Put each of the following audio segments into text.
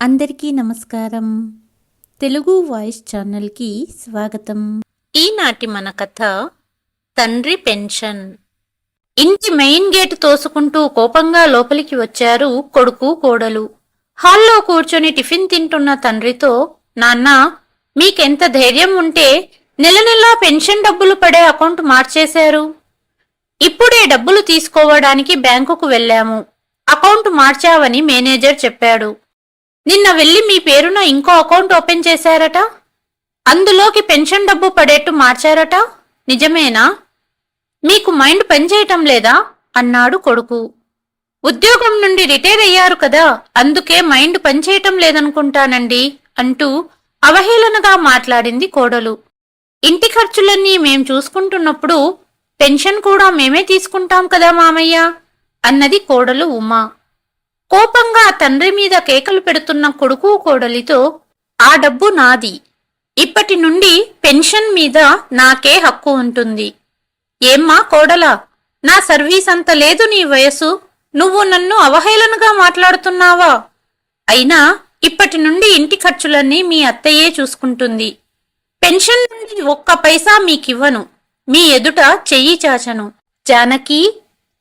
అందరికీ నమస్కారం. తెలుగు వాయిస్ ఛానల్కి స్వాగతం. ఈనాటి మన కథ తండ్రి పెన్షన్. ఇంటి మెయిన్ గేట్ తోసుకుంటూ కోపంగా లోపలికి వచ్చారు కొడుకు కోడలు. హాల్లో కూర్చొని టిఫిన్ తింటున్న తండ్రితో నాన్న మీకెంత ధైర్యం ఉంటే నెల నెలా పెన్షన్ డబ్బులు పడే అకౌంట్ మార్చేశారు. ఇప్పుడే డబ్బులు తీసుకోవడానికి బ్యాంకుకు వెళ్ళాము. అకౌంట్ మార్చావని మేనేజర్ చెప్పాడు. నిన్న వెళ్ళి మీ పేరున ఇంకో అకౌంట్ ఓపెన్ చేశారట? అందులోకి పెన్షన్ డబ్బు పడేట్టు మార్చారట? నిజమేనా? మీకు మైండ్ పనిచేయటం లేదా? అన్నాడు కొడుకు. ఉద్యోగం నుండి రిటైర్ అయ్యారు కదా అందుకే మైండ్ పనిచేయటం లేదనుకుంటానండి అంటూ అవహేళనగా మాట్లాడింది కోడలు. ఇంటి ఖర్చులన్నీ మేం చూసుకుంటున్నప్పుడు పెన్షన్ కూడా మేమే తీసుకుంటాం కదా మామయ్య అన్నది కోడలు ఉమా. కోపంగా తండ్రి మీద కేకలు పెడుతున్న కొడుకు కోడలితో ఆ డబ్బు నాది. ఇప్పటి నుండి పెన్షన్ మీద నాకే హక్కు ఉంటుంది. ఏమ్మా కోడలా నా సర్వీస్ అంత లేదు నీ వయసు నువ్వు నన్ను అవహేళనగా మాట్లాడుతున్నావా? అయినా ఇప్పటి నుండి ఇంటి ఖర్చులన్నీ మీ అత్తయ్యే చూసుకుంటుంది. పెన్షన్ నుండి ఒక్క పైసా మీకివ్వను. మీ ఎదుట చెయ్యి చాచను. జానకి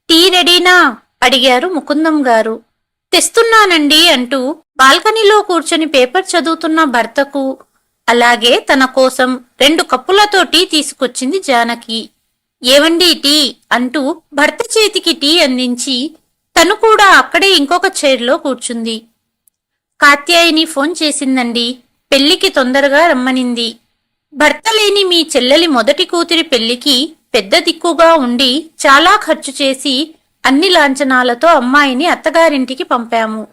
టీ రెడీనా? అడిగారు ముకుందం గారు. తెస్తున్నానండి అంటూ బాల్కనీలో కూర్చొని పేపర్ చదువుతున్న భర్తకు అలాగే తన కోసం రెండు కప్పులతో టీ తీసుకొచ్చింది జానకి. ఏవండి టీ? అంటూ భర్త చేతికి టీ అందించి తను కూడా అక్కడే ఇంకొక చైర్లో కూర్చుంది. కాత్యాయిని ఫోన్ చేసిందండి. పెళ్ళికి తొందరగా రమ్మనింది. భర్త లేని మీ చెల్లెలి మొదటి కూతురి పెళ్ళికి పెద్ద దిక్కుగా ఉండి చాలా ఖర్చు చేసి అన్ని లాంఛనాలతో అమ్మాయిని అత్తగారింటికి పంపాము.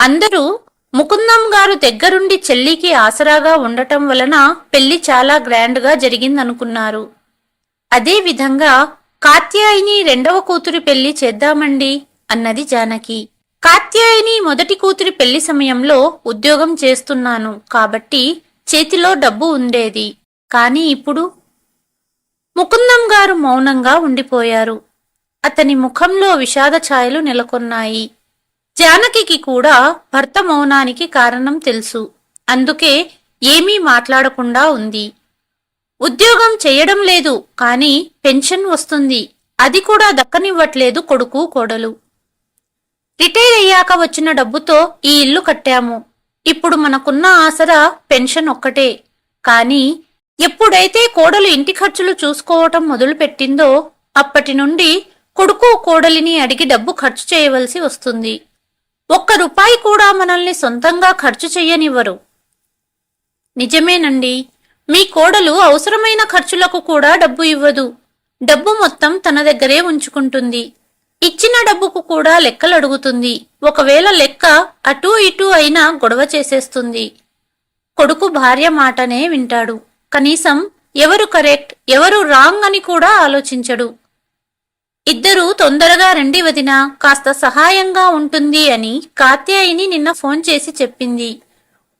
అందరూ ముకుందం గారు దగ్గరుండి చెల్లికి ఆసరాగా ఉండటం వలన పెళ్ళి చాలా గ్రాండ్గా జరిగిందనుకున్నారు. అదే విధంగా కాత్యాయిని రెండవ కూతురి పెళ్ళి చేద్దామండి అన్నది జానకి. కాత్యాయిని మొదటి కూతురి పెళ్ళి సమయంలో ఉద్యోగం చేస్తున్నాను కాబట్టి చేతిలో డబ్బు ఉండేది. కాని ఇప్పుడు ముకుందం గారు మౌనంగా ఉండిపోయారు. అతని ముఖంలో విషాద ఛాయలు నెలకొన్నాయి. జానకికి కూడా భర్త మౌనానికి కారణం తెలుసు. అందుకే ఏమీ మాట్లాడకుండా ఉంది. ఉద్యోగం చేయడం లేదు కానీ పెన్షన్ వస్తుంది. అది కూడా దక్కనివ్వట్లేదు కొడుకు కోడలు. రిటైర్ అయ్యాక వచ్చిన డబ్బుతో ఈ ఇల్లు కట్టాము. ఇప్పుడు మనకున్న ఆసరా పెన్షన్ ఒక్కటే. కానీ ఎప్పుడైతే కోడలు ఇంటి ఖర్చులు చూసుకోవటం మొదలుపెట్టిందో అప్పటి నుండి కొడుకు కోడలిని అడిగి డబ్బు ఖర్చు చేయవలసి వస్తుంది. ఒక్క రూపాయి కూడా మనల్ని సొంతంగా ఖర్చు చెయ్యనివ్వరు. నిజమేనండి. మీ కోడలు అవసరమైన ఖర్చులకు కూడా డబ్బు ఇవ్వదు. డబ్బు మొత్తం తన దగ్గరే ఉంచుకుంటుంది. ఇచ్చిన డబ్బుకు కూడా లెక్కలు అడుగుతుంది. ఒకవేళ లెక్క అటూ ఇటూ అయినా గొడవ చేసేస్తుంది. కొడుకు భార్య మాటనే వింటాడు. కనీసం ఎవరు కరెక్ట్ ఎవరు రాంగ్ అని కూడా ఆలోచించడు. ఇద్దరూ తొందరగా రండి వదిన కాస్త సహాయంగా ఉంటుంది అని కాత్యాయిని నిన్న ఫోన్ చేసి చెప్పింది.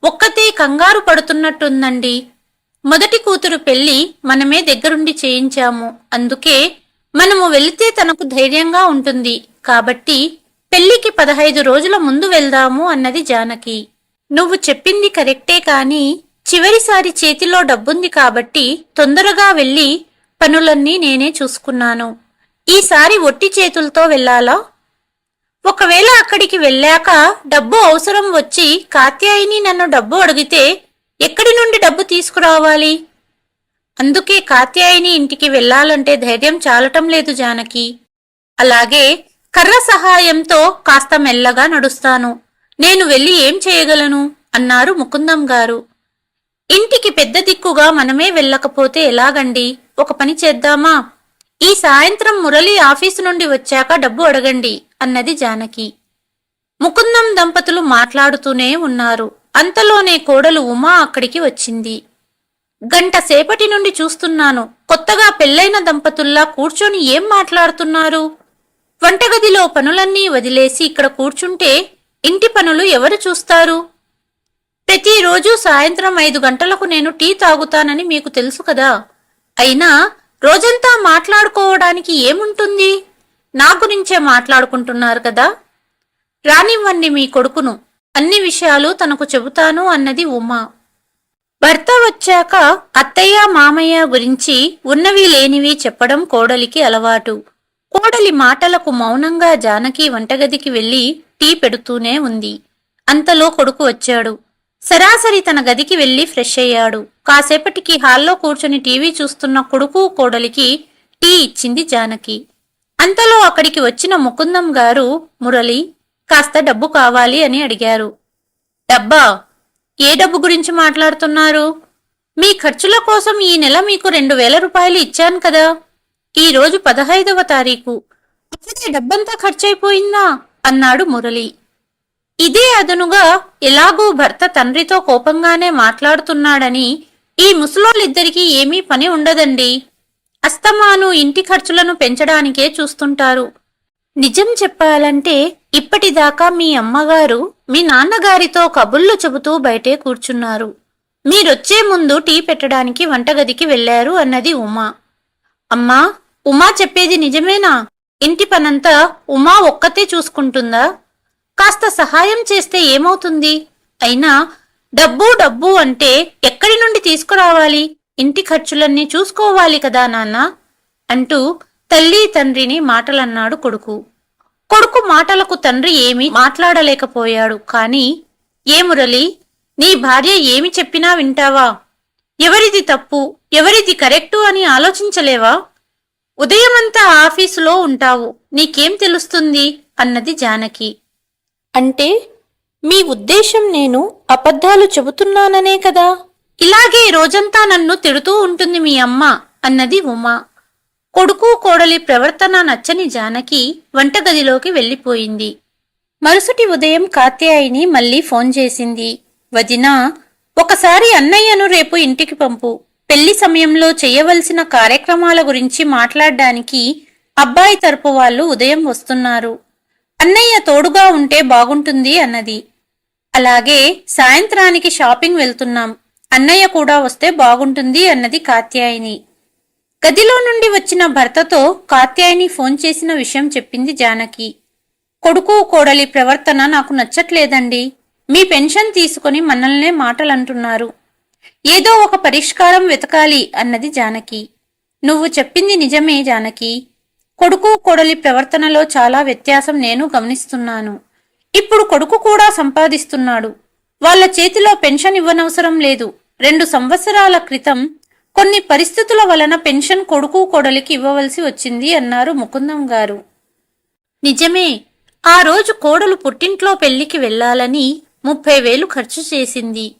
ఒక్కతే కంగారు పడుతున్నట్టుందండి. మొదటి కూతురు పెళ్ళి మనమే దగ్గరుండి చేయించాము. అందుకే మనము వెళితే తనకు ధైర్యంగా ఉంటుంది. కాబట్టి పెళ్ళికి పదహైదు రోజుల ముందు వెళ్దాము అన్నది జానకి. నువ్వు చెప్పింది కరెక్టే కాని చివరిసారి చేతిలో డబ్బుంది కాబట్టి తొందరగా వెళ్ళి పనులన్నీ నేనే చూసుకున్నాను. ఈసారి ఒట్టి చేతులతో వెళ్ళాలా? ఒకవేళ అక్కడికి వెళ్ళాక డబ్బు అవసరం వచ్చి కాత్యాయిని నన్ను డబ్బు అడిగితే ఎక్కడి నుండి డబ్బు తీసుకురావాలి? అందుకే కాత్యాయిని ఇంటికి వెళ్ళాలంటే ధైర్యం చాలటం లేదు జానకి. అలాగే కర్ర సహాయంతో కాస్త మెల్లగా నడుస్తాను. నేను వెళ్ళి ఏం చేయగలను? అన్నారు ముకుందం గారు. ఇంటికి పెద్ద దిక్కుగా మనమే వెళ్ళకపోతే ఎలాగండి? ఒక పని చేద్దామా? ఈ సాయంత్రం మురళి ఆఫీసు నుండి వచ్చాక డబ్బు అడగండి అన్నది జానకి. ముకుందం దంపతులు మాట్లాడుతూనే ఉన్నారు. అంతలోనే కోడలు ఉమా అక్కడికి వచ్చింది. గంట సేపటి నుండి చూస్తున్నాను. కొత్తగా పెళ్ళైన దంపతుల్లా కూర్చొని ఏం మాట్లాడుతున్నారు? వంటగదిలో పనులన్నీ వదిలేసి ఇక్కడ కూర్చుంటే ఇంటి పనులు ఎవరు చూస్తారు? ప్రతిరోజు సాయంత్రం ఐదు గంటలకు నేను టీ తాగుతానని మీకు తెలుసు కదా. అయినా రోజంతా మాట్లాడుకోవడానికి ఏముంటుంది? నా గురించే మాట్లాడుకుంటున్నారు కదా? రానివ్వండి మీ కొడుకును. అన్ని విషయాలు తనకు చెబుతాను అన్నది ఉమా. భర్త వచ్చాక అత్తయ్య మామయ్య గురించి ఉన్నవి లేనివి చెప్పడం కోడలికి అలవాటు. కోడలి మాటలకు మౌనంగా జానకి వంటగదికి వెళ్ళి టీ పెడుతూనే ఉంది. అంతలో కొడుకు వచ్చాడు. సరాసరి తన గదికి వెళ్ళి ఫ్రెష్ అయ్యాడు. కాసేపటికి హాల్లో కూర్చొని టీవీ చూస్తున్న కొడుకు కోడలికి టీ ఇచ్చింది జానకి. అంతలో అక్కడికి వచ్చిన ముకుందం గారు మురళి కాస్త డబ్బు కావాలి అని అడిగారు. డబ్బా? ఏ డబ్బు గురించి మాట్లాడుతున్నారు? మీ ఖర్చుల కోసం ఈ నెల మీకు రెండు వేల రూపాయలు ఇచ్చాను కదా. ఈ రోజు పదహైదవ తారీఖు. అప్పుడే డబ్బంతా ఖర్చయిపోయిందా అన్నాడు మురళి. ఇదే అదనుగా ఎలాగూ భర్త తండ్రితో కోపంగానే మాట్లాడుతున్నాడని ఈ ముసలోళ్ళిద్దరికీ ఏమీ పని ఉండదండి. అస్తమాను ఇంటి ఖర్చులను పెంచడానికే చూస్తుంటారు. నిజం చెప్పాలంటే ఇప్పటిదాకా మీ అమ్మగారు మీ నాన్నగారితో కబుర్లు చెబుతూ బయటే కూర్చున్నారు. మీరొచ్చే ముందు టీ పెట్టడానికి వంటగదికి వెళ్ళారు అన్నది ఉమా. అమ్మా ఉమా చెప్పేది నిజమేనా? ఇంటి పనంతా ఉమా ఒక్కతే చూసుకుంటుందా? కాస్త సహాయం చేస్తే ఏమవుతుంది? అయినా డబ్బు డబ్బు అంటే ఎక్కడి నుండి తీసుకురావాలి? ఇంటి ఖర్చులన్నీ చూసుకోవాలి కదా నాన్న? అంటూ తల్లి తండ్రిని మాటలన్నాడు కొడుకు. కొడుకు మాటలకు తండ్రి ఏమీ మాట్లాడలేకపోయాడు. కాని ఏ మురళి నీ భార్య ఏమి చెప్పినా వింటావా? ఎవరిది తప్పు ఎవరిది కరెక్టు అని ఆలోచించలేవా? ఉదయమంతా ఆఫీసులో ఉంటావు. నీకేం తెలుస్తుంది? అన్నది జానకి. అంటే మీ ఉద్దేశం నేను అబద్ధాలు చెబుతున్నాననే కదా? ఇలాగే రోజంతా నన్ను తిడుతూ ఉంటుంది మీ అమ్మ అన్నది ఉమా. కొడుకు కోడలి ప్రవర్తన నచ్చని జానకి వంటగదిలోకి వెళ్ళిపోయింది. మరుసటి ఉదయం కాత్యాయిని మళ్ళీ ఫోన్ చేసింది. వదినా ఒకసారి అన్నయ్యను రేపు ఇంటికి పంపు. పెళ్ళి సమయంలో చేయవలసిన కార్యక్రమాల గురించి మాట్లాడడానికి అబ్బాయి తరపు వాళ్ళు ఉదయం వస్తున్నారు. అన్నయ్య తోడుగా ఉంటే బాగుంటుంది అన్నది. అలాగే సాయంత్రానికి షాపింగ్ వెళ్తున్నాం. అన్నయ్య కూడా వస్తే బాగుంటుంది అన్నది కాత్యాయని. గదిలో నుండి వచ్చిన భర్తతో కాత్యాయని ఫోన్ చేసిన విషయం చెప్పింది జానకి. కొడుకు కోడలి ప్రవర్తన నాకు నచ్చట్లేదండి. మీ పెన్షన్ తీసుకుని మనల్నే మాటలంటున్నారు. ఏదో ఒక పరిష్కారం వెతకాలి అన్నది జానకి. నువ్వు చెప్పింది నిజమే జానకి. కొడుకు కోడలి ప్రవర్తనలో చాలా వ్యత్యాసం నేను గమనిస్తున్నాను. ఇప్పుడు కొడుకు కూడా సంపాదిస్తున్నాడు. వాళ్ళ చేతిలో పెన్షన్ ఇవ్వనవసరం లేదు. రెండు సంవత్సరాల క్రితం కొన్ని పరిస్థితుల వలన పెన్షన్ కొడుకు కోడలికి ఇవ్వవలసి వచ్చింది అన్నారు ముకుందం గారు. నిజమే ఆ రోజు కోడలు పుట్టింట్లో పెళ్ళికి వెళ్ళాలని ముప్పై వేలు ఖర్చు చేసింది.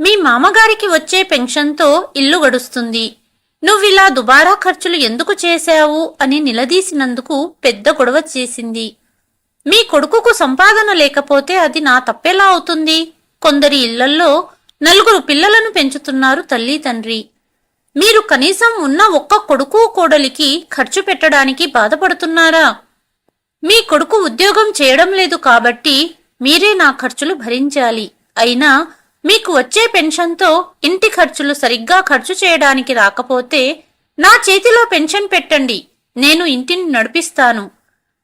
మీ మామగారికి వచ్చే పెన్షన్తో ఇల్లు గడుస్తుంది. నువ్విలా దుబారా ఖర్చులు ఎందుకు చేశావు అని నిలదీసినందుకు పెద్ద గొడవ చేసింది. మీ కొడుకుకు సంపాదన లేకపోతే అది నా తప్పెలా అవుతుంది? కొందరి ఇళ్ళల్లో నలుగురు పిల్లలను పెంచుతున్నారు తల్లి తండ్రి. మీరు కనీసం ఉన్న ఒక్క కొడుకు కోడలికి ఖర్చు పెట్టడానికి బాధపడుతున్నారా? మీ కొడుకు ఉద్యోగం చేయడం లేదు కాబట్టి మీరే నా ఖర్చులు భరించాలి. అయినా మీకు వచ్చే పెన్షన్తో ఇంటి ఖర్చులు సరిగ్గా ఖర్చు చేయడానికి రాకపోతే నా చేతిలో పెన్షన్ పెట్టండి. నేను ఇంటిని నడిపిస్తాను.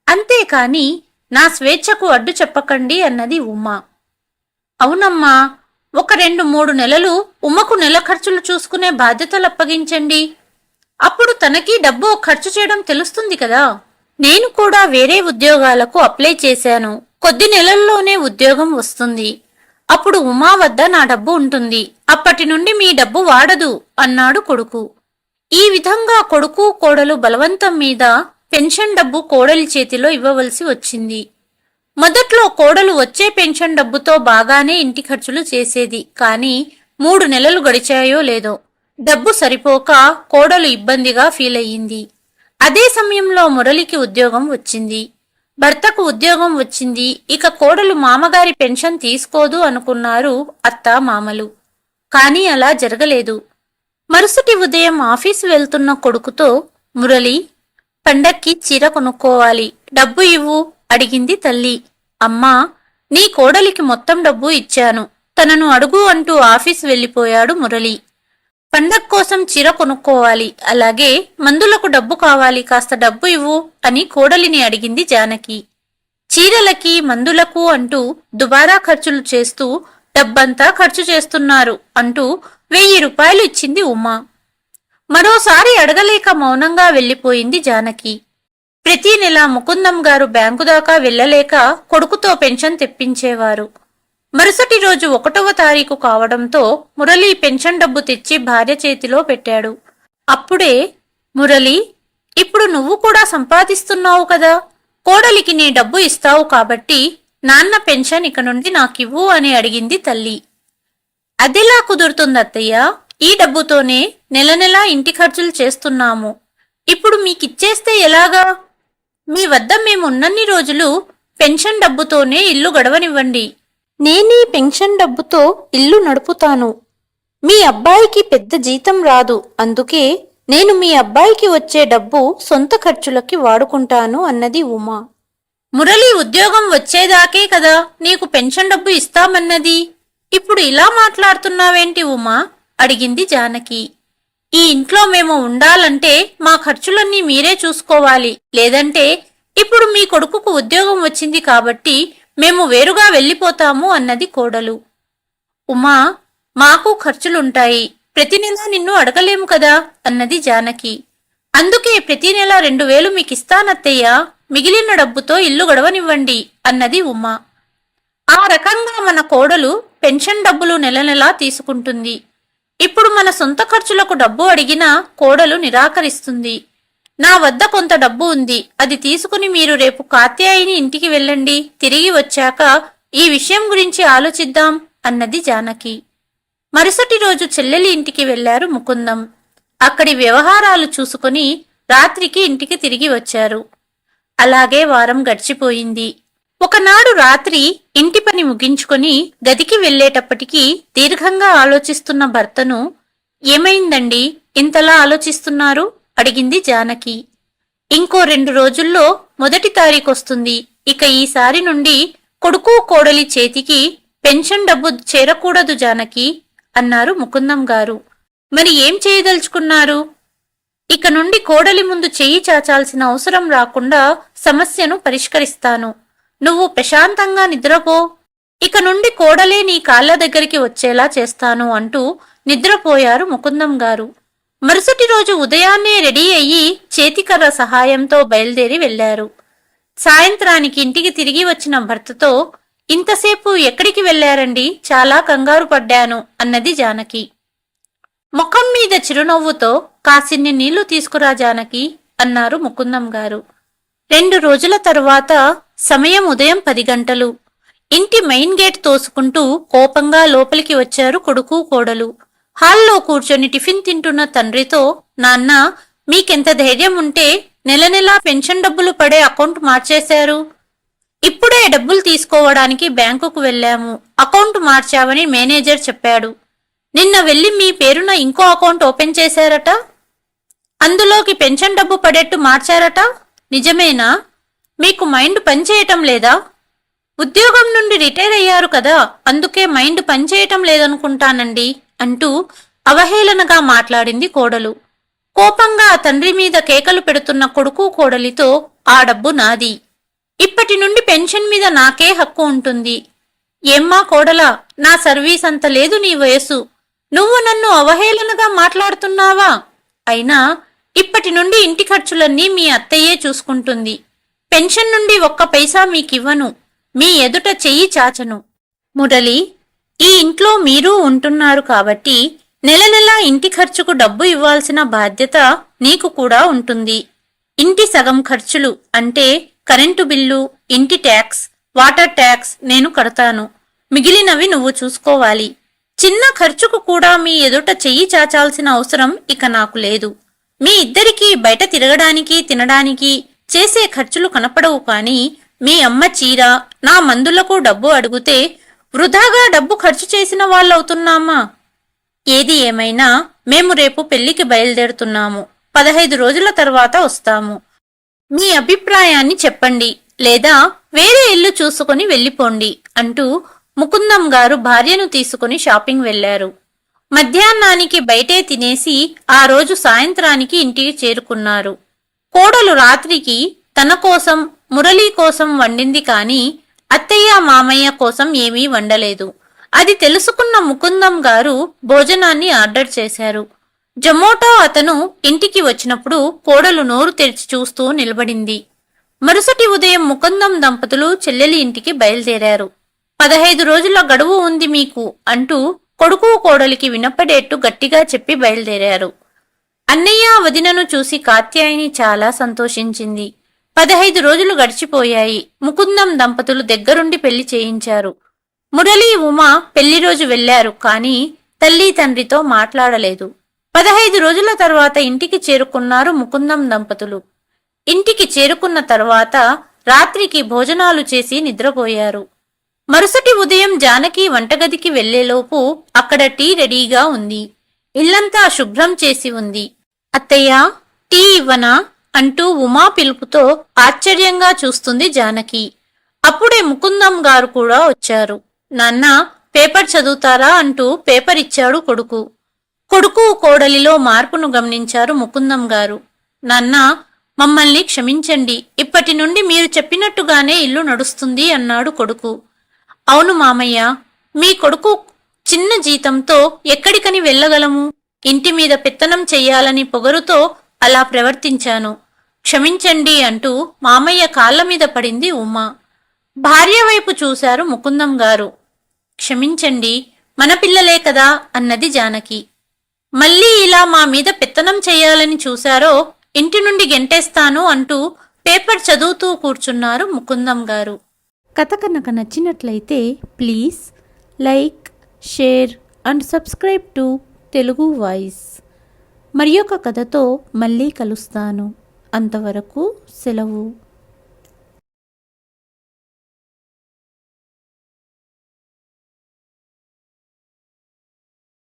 అంతేకాని నా స్వేచ్ఛకు అడ్డు చెప్పకండి అన్నది ఉమా అవునమ్మా ఒక రెండు మూడు నెలలు ఉమ్మకు నెల ఖర్చులు చూసుకునే బాధ్యతలు అప్పగించండి. అప్పుడు తనకి డబ్బు ఖర్చు చేయడం తెలుస్తుంది కదా. నేను కూడా వేరే ఉద్యోగాలకు అప్లై చేశాను. కొద్ది నెలల్లోనే ఉద్యోగం వస్తుంది. అప్పుడు ఉమా వద్ద నా డబ్బు ఉంటుంది. అప్పటి నుండి మీ డబ్బు వాడదు అన్నాడు కొడుకు. ఈ విధంగా కొడుకు కోడలు బలవంతం మీద పెన్షన్ డబ్బు కోడలి చేతిలో ఇవ్వవలసి వచ్చింది. మొదట్లో కోడలు వచ్చే పెన్షన్ డబ్బుతో బాగానే ఇంటి ఖర్చులు చేసేది కానీ మూడు నెలలు గడిచాయో లేదో. డబ్బు సరిపోక కోడలు ఇబ్బందిగా ఫీల్ అయ్యింది అదే సమయంలో మురళికి ఉద్యోగం వచ్చింది. భర్తకు ఉద్యోగం వచ్చింది. ఇక కోడలు మామగారి పెన్షన్ తీసుకోదు అనుకున్నారు అత్త మామలు. కానీ అలా జరగలేదు. మరుసటి ఉదయం ఆఫీసు వెళ్తున్న కొడుకుతో మురళి పండక్కి చీర కొనుక్కోవాలి. డబ్బు ఇవ్వు అడిగింది తల్లి. అమ్మా నీ కోడలికి మొత్తం డబ్బు ఇచ్చాను. తనను అడుగు అంటూ ఆఫీస్ వెళ్ళిపోయాడు మురళి. పండగ కోసం చీర కొనుక్కోవాలి. అలాగే మందులకు డబ్బు కావాలి. కాస్త డబ్బు ఇవ్వు అని కోడలిని అడిగింది జానకి. చీరలకి మందులకు అంటూ దుబారా ఖర్చులు చేస్తూ డబ్బంతా ఖర్చు చేస్తున్నారు అంటూ వెయ్యి రూపాయలు ఇచ్చింది ఉమా. మరోసారి అడగలేక మౌనంగా వెళ్ళిపోయింది జానకి. ప్రతి నెల ముకుందం గారు బ్యాంకు దాకా వెళ్ళలేక కొడుకుతో పెన్షన్ తెప్పించేవారు. మరుసటి రోజు ఒకటవ తారీఖు కావడంతో మురళి పెన్షన్ డబ్బు తెచ్చి భార్య చేతిలో పెట్టాడు. అప్పుడే మురళి ఇప్పుడు నువ్వు కూడా సంపాదిస్తున్నావు కదా. కోడలికి నీ డబ్బు ఇస్తావు కాబట్టి నాన్న పెన్షన్ ఇక నుండి నాకివ్వు అని అడిగింది తల్లి. అదిలా కుదురుతుంది అత్తయ్య. ఈ డబ్బుతోనే నెల నెలా ఇంటి ఖర్చులు చేస్తున్నాము. ఇప్పుడు మీకిచ్చేస్తే ఎలాగా? మీ వద్ద మేము ఉన్నన్ని రోజులు పెన్షన్ డబ్బుతోనే ఇల్లు గడవనివ్వండి. నేనీ పెన్షన్ డబ్బుతో ఇల్లు నడుపుతాను. మీ అబ్బాయికి పెద్ద జీతం రాదు. అందుకే నేను మీ అబ్బాయికి వచ్చే డబ్బు సొంత ఖర్చులకి వాడుకుంటాను అన్నది ఉమా. మురళి ఉద్యోగం వచ్చేదాకే కదా నీకు పెన్షన్ డబ్బు ఇస్తామన్నది. ఇప్పుడు ఇలా మాట్లాడుతున్నావేంటి ఉమా? అడిగింది జానకి. ఈ ఇంట్లో మేము ఉండాలంటే మా ఖర్చులన్నీ మీరే చూసుకోవాలి. లేదంటే ఇప్పుడు మీ కొడుకుకు ఉద్యోగం వచ్చింది కాబట్టి మేము వేరుగా వెళ్ళిపోతాము అన్నది కోడలు. ఉమా మాకు ఖర్చులుంటాయి. ప్రతి నెల నిన్ను అడగలేము కదా అన్నది జానకి. అందుకే ప్రతి నెల రెండు వేలు మీకిస్తానత్తయ్య. మిగిలిన డబ్బుతో ఇల్లు గడవనివ్వండి అన్నది ఉమా. ఆ రకంగా మన కోడలు పెన్షన్ డబ్బులు నెల నెలా తీసుకుంటుంది. ఇప్పుడు మన సొంత ఖర్చులకు డబ్బు అడిగినా కోడలు నిరాకరిస్తుంది. నా వద్ద కొంత డబ్బు ఉంది. అది తీసుకుని మీరు రేపు కాత్యాయిని ఇంటికి వెళ్ళండి. తిరిగి వచ్చాక ఈ విషయం గురించి ఆలోచిద్దాం అన్నది జానకి. మరుసటి రోజు చెల్లెలి ఇంటికి వెళ్ళారు ముకుందం. అక్కడి వ్యవహారాలు చూసుకుని రాత్రికి ఇంటికి తిరిగి వచ్చారు. అలాగే వారం గడిచిపోయింది. ఒకనాడు రాత్రి ఇంటి పని ముగించుకొని గదికి వెళ్ళేటప్పటికీ దీర్ఘంగా ఆలోచిస్తున్న భర్తను ఏమైందండి? ఇంతలా ఆలోచిస్తున్నారు? అడిగింది జానకి. ఇంకో రెండు రోజుల్లో మొదటి తారీఖొస్తుంది. ఇక ఈసారి నుండి కొడుకు కోడలి చేతికి పెన్షన్ డబ్బు చేరకూడదు జానకి అన్నారు ముకుందం గారు. మరి ఏం చేయదలుచుకున్నారు? ఇక నుండి కోడలి ముందు చెయ్యి చాచాల్సిన అవసరం రాకుండా సమస్యను పరిష్కరిస్తాను. నువ్వు ప్రశాంతంగా నిద్రపో. ఇక నుండి కోడలే నీ కాళ్ళ దగ్గరికి వచ్చేలా చేస్తాను అంటూ నిద్రపోయారు ముకుందం గారు. మరుసటి రోజు ఉదయాన్నే రెడీ అయ్యి చేతికర్ర సహాయంతో బయలుదేరి వెళ్ళారు సాయంత్రానికి ఇంటికి తిరిగి వచ్చిన భర్తతో ఇంతసేపు ఎక్కడికి వెళ్ళారండి చాలా కంగారు పడ్డాను అన్నది జానకి. ముఖం మీద చిరునవ్వుతో కాసిన్ని నీళ్ళు తీసుకురా జానకి అన్నారు ముకుందం గారు. రెండు రోజుల తరువాత సమయం ఉదయం పది గంటలు. ఇంటి మెయిన్ గేట్ తోసుకుంటూ కోపంగా లోపలికి వచ్చారు కొడుకు కోడలు. హాల్లో కూర్చొని టిఫిన్ తింటున్న తండ్రితో నాన్న మీకెంత ధైర్యం ఉంటే నెల నెలా పెన్షన్ డబ్బులు పడే అకౌంట్ మార్చేశారు. ఇప్పుడే డబ్బులు తీసుకోవడానికి బ్యాంకుకు వెళ్ళాము. అకౌంట్ మార్చావని మేనేజర్ చెప్పాడు. నిన్న వెళ్ళి మీ పేరున ఇంకో అకౌంట్ ఓపెన్ చేశారట? అందులోకి పెన్షన్ డబ్బు పడేట్టు మార్చారట? నిజమేనా? మీకు మైండ్ పనిచేయటం లేదా? ఉద్యోగం నుండి రిటైర్ అయ్యారు కదా అందుకే మైండ్ పనిచేయటం లేదనుకుంటానండి. అంటూ అవహేళనగా మాట్లాడింది కోడలు. కోపంగా తండ్రి మీద కేకలు పెడుతున్న కొడుకు కోడలితో ఆ డబ్బు నాది. ఇప్పటి నుండి పెన్షన్ మీద నాకే హక్కు ఉంటుంది. ఏమ్మా కోడలా నా సర్వీస్ అంత లేదు నీ వయసు నువ్వు నన్ను అవహేళనగా మాట్లాడుతున్నావా? అయినా ఇప్పటి నుండి ఇంటి ఖర్చులన్నీ మీ అత్తయ్యే చూసుకుంటుంది. పెన్షన్ నుండి ఒక్క పైసా మీకివ్వను. మీ ఎదుట చెయ్యి చాచను. మురళి ఈ ఇంట్లో మీరు ఉంటున్నారు కాబట్టి నెల నెల ఇంటి ఖర్చుకు డబ్బు ఇవ్వాల్సిన బాధ్యత నీకు కూడా ఉంటుంది. ఇంటి సగం ఖర్చులు అంటే కరెంటు బిల్లు ఇంటి ట్యాక్స్ వాటర్ ట్యాక్స్ నేను కడతాను. మిగిలినవి నువ్వు చూసుకోవాలి. చిన్న ఖర్చుకు కూడా మీ ఎదుట చెయ్యి చాచాల్సిన అవసరం ఇక నాకు లేదు. మీ ఇద్దరికీ బయట తిరగడానికి తినడానికి చేసే ఖర్చులు కనపడవు కానీ మీ అమ్మ చీర నా మందులకు డబ్బు అడిగితే వృధాగా డబ్బు ఖర్చు చేసిన వాళ్ళవుతున్నామా? ఏది ఏమైనా మేము రేపు పెళ్ళికి బయలుదేరుతున్నాము. పదహైదు రోజుల తర్వాత వస్తాము. మీ అభిప్రాయాన్ని చెప్పండి లేదా వేరే ఇల్లు చూసుకొని వెళ్ళిపోండి అంటూ ముకుందం గారు భార్యను తీసుకుని షాపింగ్ వెళ్ళారు మధ్యాహ్నానికి బయటే తినేసి ఆ రోజు సాయంత్రానికి ఇంటికి చేరుకున్నారు. కోడలు రాత్రికి తన కోసం మురళీ కోసం వండింది కానీ అత్తయ్య మామయ్య కోసం ఏమీ వండలేదు. అది తెలుసుకున్న ముకుందం గారు భోజనాన్ని ఆర్డర్ చేశారు. జొమాటో అతను ఇంటికి వచ్చినప్పుడు కోడలు నోరు తెరిచి చూస్తూ నిలబడింది. మరుసటి ఉదయం ముకుందం దంపతులు చెల్లెలి ఇంటికి బయలుదేరారు. పదహైదు రోజుల గడువు ఉంది మీకు అంటూ కొడుకు కోడలికి వినపడేట్టు గట్టిగా చెప్పి బయలుదేరారు. అన్నయ్య వదినను చూసి కాత్యాయిని చాలా సంతోషించింది. పదహైదు రోజులు గడిచిపోయాయి. ముకుందం దంపతులు దగ్గరుండి పెళ్ళి చేయించారు. మురళీ ఉమా పెళ్ళి రోజు వెళ్ళారు కాని తల్లి తండ్రితో మాట్లాడలేదు. పదహైదు రోజుల తర్వాత ఇంటికి చేరుకున్నారు ముకుందం దంపతులు. ఇంటికి చేరుకున్న తర్వాత రాత్రికి భోజనాలు చేసి నిద్రపోయారు. మరుసటి ఉదయం జానకి వంటగదికి వెళ్ళేలోపు అక్కడ టీ రెడీగా ఉంది. ఇల్లంతా శుభ్రం చేసి ఉంది. అత్తయ్య టీ ఇవ్వనా? అంటూ ఉమా పిలుపుతో ఆశ్చర్యంగా చూస్తుంది జానకి. అప్పుడే ముకుందం గారు కూడా వచ్చారు. నాన్న పేపర్ చదువుతారా? అంటూ పేపర్ ఇచ్చాడు కొడుకు. కొడుకు కోడలిలో మార్పును గమనించారు ముకుందం గారు. నాన్న మమ్మల్ని క్షమించండి. ఇప్పటి నుండి మీరు చెప్పినట్టుగానే ఇల్లు నడుస్తుంది అన్నాడు కొడుకు. అవును మామయ్య మీ కొడుకు చిన్న జీతంతో ఎక్కడికని వెళ్ళగలము? ఇంటి మీద పెత్తనం చెయ్యాలని పొగరుతో అలా ప్రవర్తించాను. క్షమించండి అంటూ మామయ్య కాళ్ళ మీద పడింది ఉమా. భార్య వైపు చూశారు ముకుందం గారు. క్షమించండి మన పిల్లలే కదా అన్నది జానకి. మళ్ళీ ఇలా మా మీద పెత్తనం చేయాలని చూశారో ఇంటి నుండి గెంటేస్తాను అంటూ పేపర్ చదువుతూ కూర్చున్నారు ముకుందం గారు. కథ కనుక నచ్చినట్లయితే please like share and subscribe to Telugu voice. మరి ఒక కథతో మళ్ళీ కలుస్తాను. అంతవరకు సెలవు.